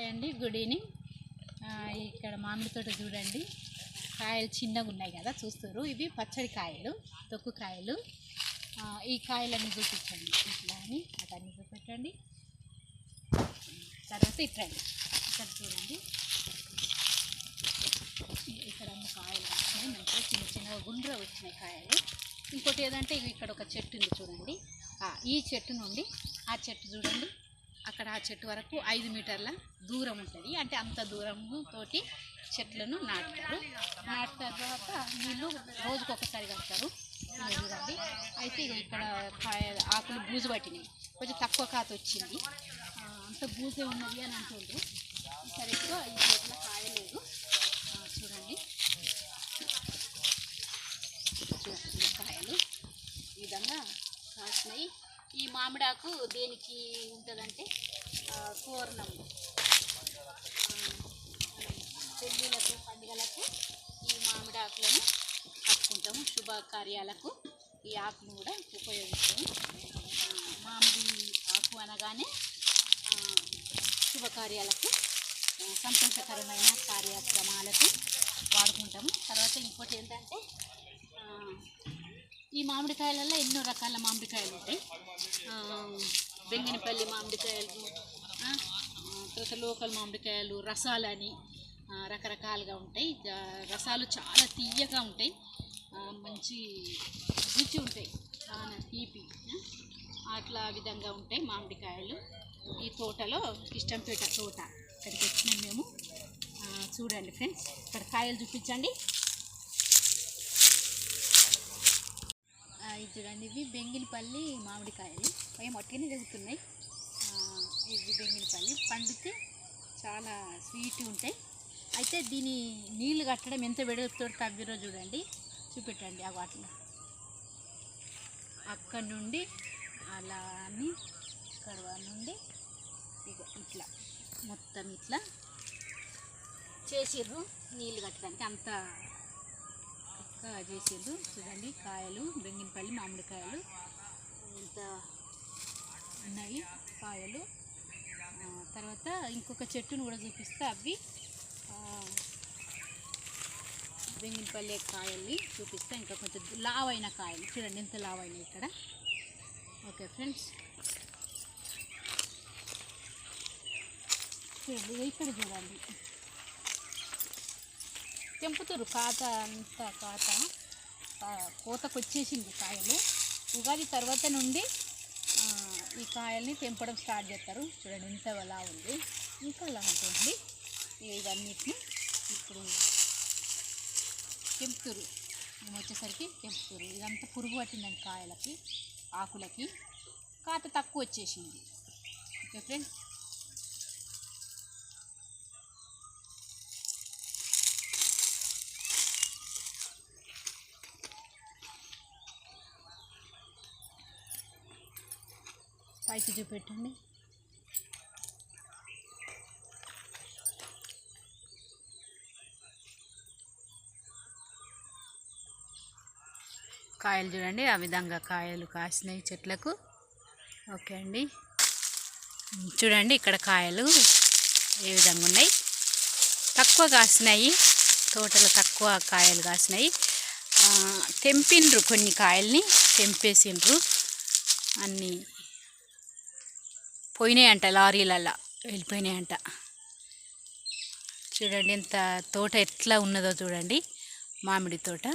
Hi అండి good evening ఇక్కడ మామిడి తోట చూడండి. కాయలు చిన్నగా ఉన్నాయి కదా చూస్తారు ఇవి పచ్చడి కాయలు తొక్కు కాయలు. ఈ కాయలన్నీ చూపించండి. ఇట్లా అని అతన్ని చూపెట్టండి. తర్వాత ఇట్రండి ఇక్కడ చూడండి. ఇక్కడ అన్ని కాయలు వచ్చినాయి మంచిగా చిన్న చిన్నగా గుండ్ర వచ్చినాయి కాయలు. ఇంకోటి ఏదంటే ఇవి ఇక్కడ ఒక చెట్టు ఉంది చూడండి. ఈ చెట్టు నుండి ఆ చెట్టు చూడండి. అక్కడ ఆ చెట్టు వరకు ఐదు మీటర్ల దూరం ఉంటుంది. అంటే అంత దూరము తోటి చెట్లను నాటుతారు. నాటిన తర్వాత వీళ్ళు రోజుకు ఒకసారి కడతారు. ఇదిగో చూడండి అయితే ఇక్కడ కాయ ఆకులు బూజు పట్టినాయి. కొంచెం తక్కువ కాత వచ్చింది. అంత బూజే ఉన్నది అని అంటుండ్రు. సరిగ్గా ఈ చెట్ల కాయలేదు లేదు. చూడండి. ఈ కాయలు. ఈ విధంగా కాసినాయి. ఈ మామిడాకు దేనికి ఉంటుందంటే ఆ, పెళ్ళిళ్ళకు పండుగలకు ఈ మామిడాకులను కట్టుకుంటాము. శుభకార్యాలకు ఈ ఆకును కూడా ఉపయోగిస్తాము. మామిడి ఆకు అనగానే శుభకార్యాలకు సంతోషకరమైన కార్యక్రమాలకు వాడుకుంటాము. తర్వాత ఇంకోటి ఏంటంటే ఈ మామిడికాయలలో ఎన్నో రకాల మామిడికాయలు ఉంటాయి బెంగినపల్లి మామిడికాయలు తర్వాత లోకల్ మామిడికాయలు రసాలని రకరకాలుగా ఉంటాయి. రసాలు చాలా తీయగా ఉంటాయి. మంచి రుచి ఉంటాయి. చాలా తీపి అట్లా విధంగా ఉంటాయి మామిడికాయలు. ఈ తోటలో ఇష్టంపేట తోట ఇక్కడికి వచ్చినాం మేము. చూడండి ఫ్రెండ్స్ ఇక్కడ కాయలు చూపించండి. ఆ, చూడండి ఇవి బెంగినపల్లి మామిడికాయలు. అవి మొట్టగానే జరుగుతున్నాయి. ఇవి బెంగినపల్లి పండితే చాలా స్వీట్ ఉంటాయి. అయితే దీని నీళ్ళు కట్టడం ఎంత వెడల్పుతో తవ్విరో చూడండి. చూపెట్టండి ఆ వాటిలో అక్కడ నుండి అలా అని ఇక్కడ నుండి ఇగో ఇట్లా మొత్తం ఇట్లా చేసిర్రు నీళ్ళు కట్టడానికి. అంత చక్కగా చూడండి కాయలు బెంగినపల్లి మామిడికాయలు. ఇంత ఉన్నాయి కాయలు. తర్వాత ఇంకొక చెట్టును కూడా చూపిస్తే అవి. బెంగినపల్లి కాయల్ని చూపిస్తే. ఇంకా కొంచెం లావైన కాయలు. చూడండి ఎంత లావైన ఇక్కడ. Okay friends. చూడండి ఇక్కడ చూడండి. తెంపుతారు కాత అంతా కాత. కోతకు వచ్చేసింది కాయలు. ఉగాది తర్వాత నుండి ఈ కాయల్ని తెంపడం స్టార్ట్ చేస్తారు. చూడండి ఇంత అలా ఉంది. ఇంకా అలా ఉంటుంది. ఇవన్నిటిని ఇప్పుడు తెంపుతారు మేము వచ్చేసరికి తెంపుతారు ఇదంతా పురుగు పట్టిందండి కాయలకి ఆకులకి. కాత తక్కువ వచ్చేసింది. Okay friends? పైకి చూపెట్టండి. కాయలు చూడండి ఆ విధంగా కాయలు కాసినాయి చెట్లకు. ఓకే అండి. చూడండి ఇక్కడ కాయలు ఏ విధంగా ఉన్నాయి. తక్కువ కాసినాయి తోటలో తక్కువ కాయలు కాసినాయి. తెంపిండ్రు కొన్ని కాయల్ని తెంపేసిండ్రు. అన్నీ పోయినాయంట లారీలల్లా వెళ్ళిపోయినాయంట. చూడండి ఎంత తోట ఎట్లా ఉన్నదో చూడండి. మామిడి తోట.